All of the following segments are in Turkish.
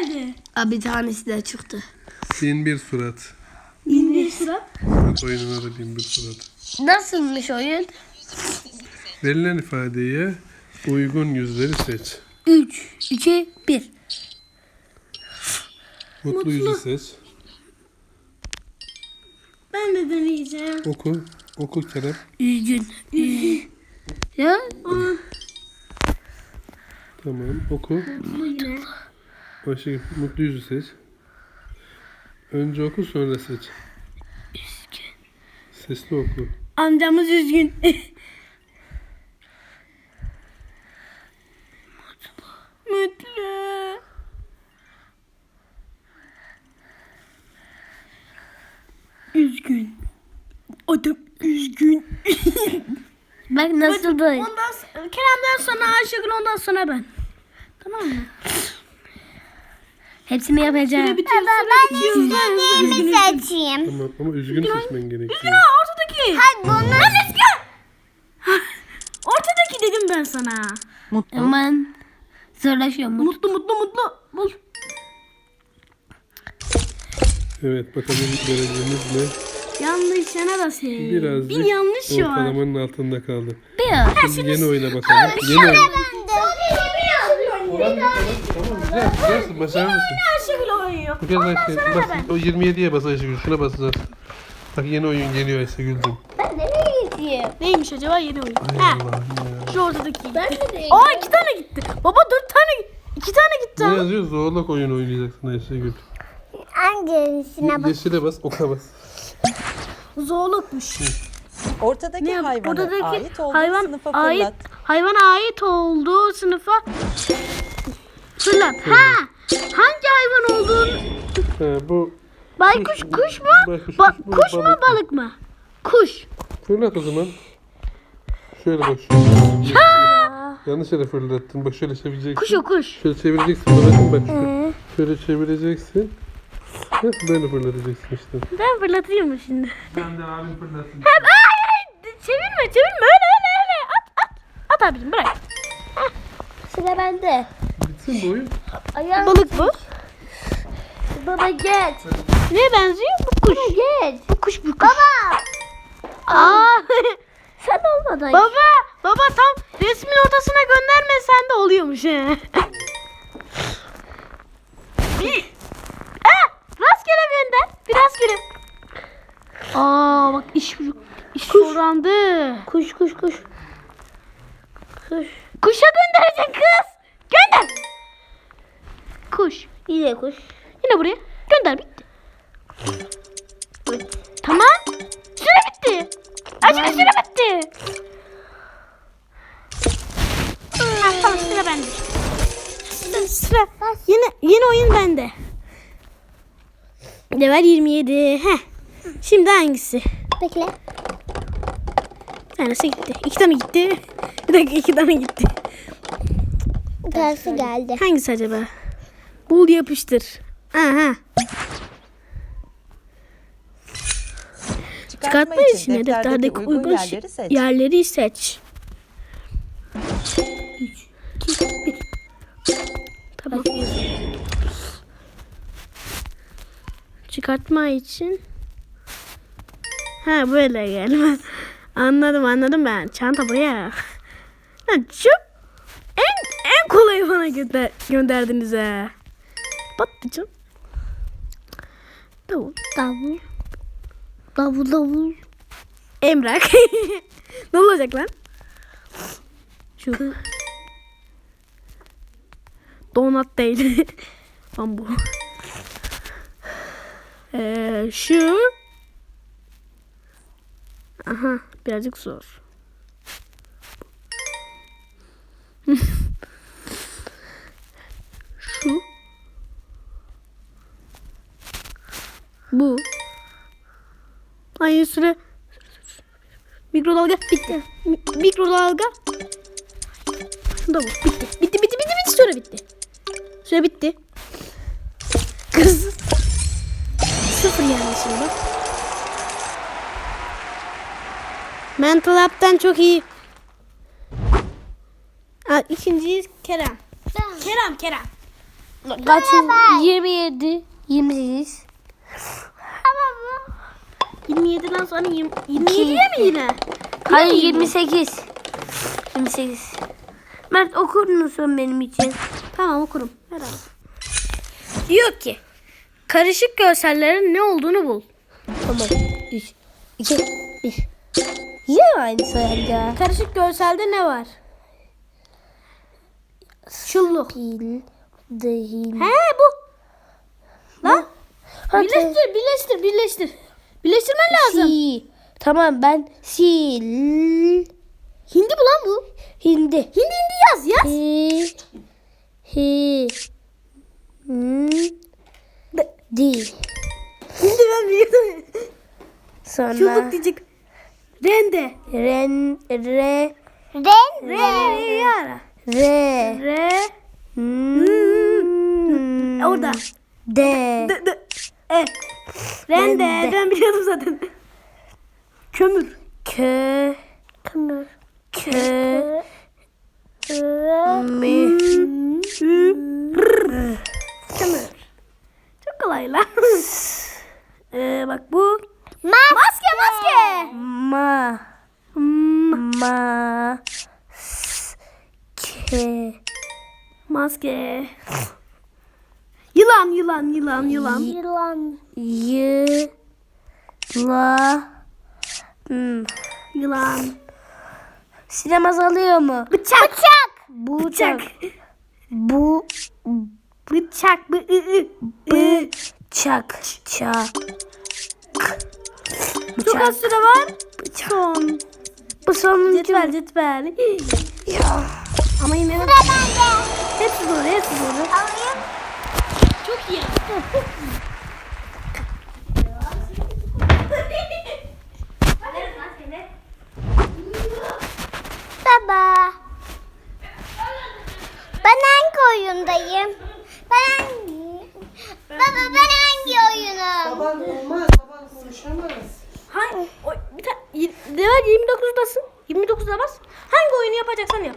geldi. Aa, bir tanesi de çıktı. Bin bir surat. İndir sıra. Bak oyunun adı bin bir surat. Nasılmış oyun? Verilen ifadeye uygun yüzleri seç. 3, 2, 1. Mutlu, yüzü seç. Ben de deneyeceğim. Oku. Oku Kerem. Üzgün. Üzgün. ya Tamam. Oku. Bu Başı mutlu yüzü seç. Önce oku sonra seç. Sesli oku. Amcamız üzgün. Mutlu. Üzgün. Adam üzgün. bak nasıl da oyun. Ondan Kerem'den sonra Ayşegül ondan sonra ben. Tamam mı? Hepsini yapacağım. Süre bitiyor. Süre bitiyor. Ben üzgünüm. seçeyim. Tamam ama üzgün seçmen gerekiyor. Aa, ortadaki. Hadi bunu Ortadaki dedim ben sana. Aman. Zorlaşıyor mu? Mutlu mutlu mutlu. Bul. Evet bakalım derecemiz ne? Yanlış yana da şey. Birazcık Bir yanlış var. ortalamanın altında kaldı. Bir. Şimdi yeni oyuna bakalım. Yeni oyun. Tamam güzel. Güzelsin başarılısın. Ayşegül oynuyor. Bu kez Ayşe, bas, o 27'ye bas Ayşegül. Şuna basacağız. Bak yeni oyun geliyor Ayşegül'cüm. ben nereye gideyim? Neymiş acaba yeni oyun? Ay Ha, Allah'ım ya. şu ortadaki. Ben de Aa iki tane gitti. Baba dört tane iki tane gitti. Ne ama. yazıyor? Zorluk oyun oynayacaksın Ayşegül. Hangisine bak? Yeşile bas, oka bas. Zorlukmuş. Ortadaki Ne hayvana Ortadaki ait olduğu hayvan sınıfa ait fırlat. hayvana ait olduğu sınıfa fırlat. Ha! Hangi hayvan olduğunu Ha, bu Baykuş kuş mu? Baykuş, Ba- kuş mu, kuş mu balık mı? balık mı? Kuş. fırlat o zaman. Şöyle bak şöyle. Yanlış yere fırlattın. Bak şöyle çevireceksin. Kuş o kuş. Şöyle çevireceksin. Babacım bak şöyle. Şöyle çevireceksin. Heh, böyle fırlatacaksın işte. Ben fırlatayım mı şimdi? Ben de abim fırlatsın. Hayır hayır çevirme çevirme öyle öyle öyle at at. At abicim bırak. Sıra bende. Bitsin bu oyun. Ayağım Balık bu. baba geç. Neye benziyor? Bu kuş. Geç. Bu kuş bu kuş. Baba. Aa. Sen olmadan. baba baba tam resmin ortasına göndermesen de oluyormuş he. Bir. Ha, rastgele gönder. Bir rastgele. Aa bak iş iş. Kuş kuş kuş. Kuş. Kuşa göndereceksin kız. Gönder. Kuş. Yine kuş. Yine buraya. Gönder bitti. Tamam. Süre bitti. Acele süre bitti. Ha, tamam sıra bende. Sıra, sıra. Yine, yeni oyun bende. Level 27. Heh. Şimdi hangisi? Bekle. Tanesi gitti. İki tane gitti. Bir dakika iki tane gitti. Tersi geldi. Hangisi acaba? Bul yapıştır. Aha. Çıkartma için defterdeki uygun yerleri seç. yerleri seç. 3, 2, 1. Tamam. Çıkartma için. Ha böyle gelmez. Anladım anladım ben. Çanta buraya. Çok en en kolayı bana gönder, gönderdiniz ha. Patlıcan. Davul. Davul. Davul davul. Emrak. ne olacak lan? Şu. Donat değil. Lan bu. Ee, şu. Aha birazcık zor. Şu. Bu. Aynı süre. Mikrodalga bitti. Mi- Mikrodalga. Şunda bu. Bitti. Bitti bitti bitti bitti. Süre bitti. Süre bitti. Kız. Sıfır yani şimdi. Mental App'ten çok iyi. Aa, ikinciyi Kerem. Kerem Kerem. Kaç? 27, 28. 27'den sonra 20, 27'ye mi yine? Hayır 28. 28. Mert okur musun benim için? Tamam okurum. Herhalde. Diyor ki karışık görsellerin ne olduğunu bul. Tamam. 3, 2, 1. Yine aynı sayıda. Karışık görselde ne var? Çulluk. Pil, değil. He bu. Lan. Hadi. Birleştir, birleştir, birleştir. Birleştirmen lazım. Si. Tamam ben sil. Hindi bu lan bu. Hindi. Hindi hindi yaz yaz. Hi. Hi. Hmm. Di. Hindi ben biliyorum. Sonra Çulluk diyecek. Rende. ren re Ren. Re. Yara. re Re. hmm. Orada. de D, d, e. Rende. Ben biliyordum zaten. Kömür. kö Kımır. kö mi Kömür. Çok kolay lan. ee, bak bu. Maske maske. Ma Hmm, ma s- ke maske. Yılan, yılan, yılan, yılan. Yılan. y la hmm. Yılan. Sinem azalıyor mu? Bıçak. Bıçak. Bıçak. bu Bıçak. Bı, ı, ı. Bı. çak çak Çok az süre var. Son. bu sonuncu Cetvel, cetvel. Ama yine de... Hepsi doğru, hepsi doğru. Çok iyi. Baba. Ben hangi oyundayım? Ben hangi? Baba ben hangi oyunu? Baban olmaz, baban konuşamaz. Hangi? O, bir tane... Devam 29'dasın. 29'da bas. Hangi oyunu yapacaksan yap.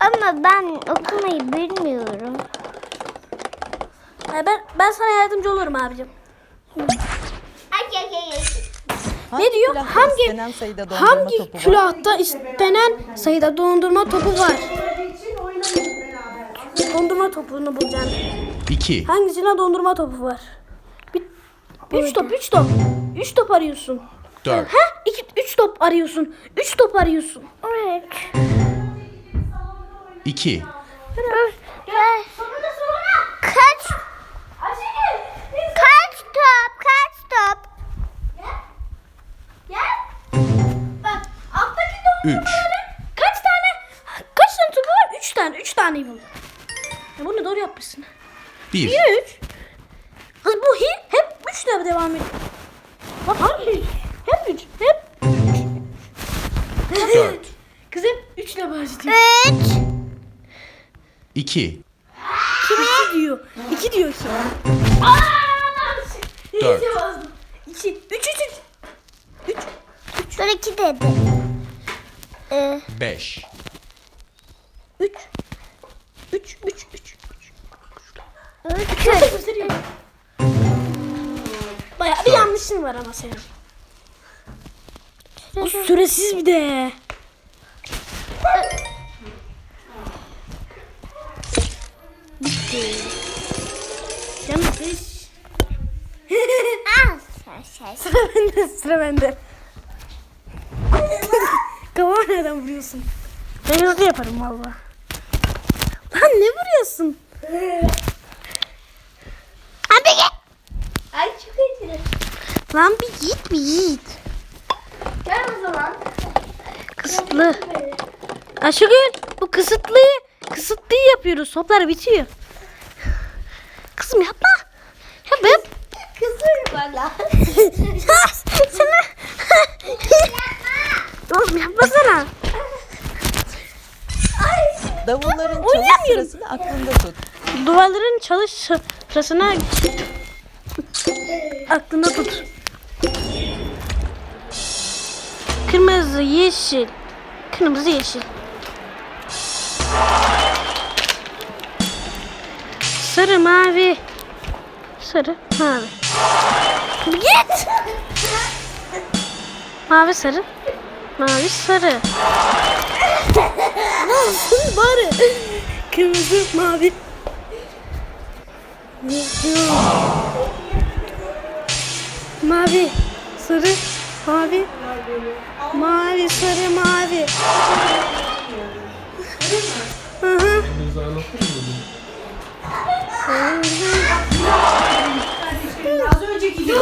Ama ben okumayı bilmiyorum. Ha, ben ben sana yardımcı olurum abicim. Ne diyor? Hangi istenen sayıda dondurma hangi topu var? külahta istenen sayıda dondurma topu var? Dondurma topunu bulacaksın. 2, Hangisine dondurma topu var? Bir, üç top, üç top. Üç top arıyorsun. 4, Ha? İki, üç top arıyorsun. Üç top arıyorsun. Evet. 2, Kaç? Kaç top? Kaç top? 3, kaç tane? Kaç tane topu var? Üç tane. Üç tane. Ya bunu doğru yapmışsın. 1, Yine üç. Kız bu hi hep üçle devam ediyor. Bak hangi? Üçle başlıyor. Üç. 2, Kim iki diyor? İki diyor ki. Dört. İyice bozdım. İki. Üç, üç, üç. Üç. Dur iki dedi. Ee, 5, Üç. Üç, üç, üç. üç. Gösteriyor. Bayağı bir yanlışın var ama senin. O süresiz bir de. Bitti. Canım şey. Sıra bende, sıra bende. Kafama nereden vuruyorsun? Ben hızlı yaparım valla. Lan ne vuruyorsun? Abi gel. Ay çok iyi. Lan bir git bir git. Gel o zaman. Kısıtlı. Ayşegül bu kısıtlıyı kısıtlıyı yapıyoruz. Toplar bitiyor. Yapmasana. Davulların çalış sırasını aklında tut. Duvarların çalış sırasına aklında tut. Kırmızı, yeşil. Kırmızı, yeşil. sarı, mavi. Sarı, mavi. Git! Mavi, sarı. Mavi, sarı. Bari. Kırmızı, mavi. Mavi, sarı, mavi. Mavi, sarı, mavi. Hı hı. Az önceki.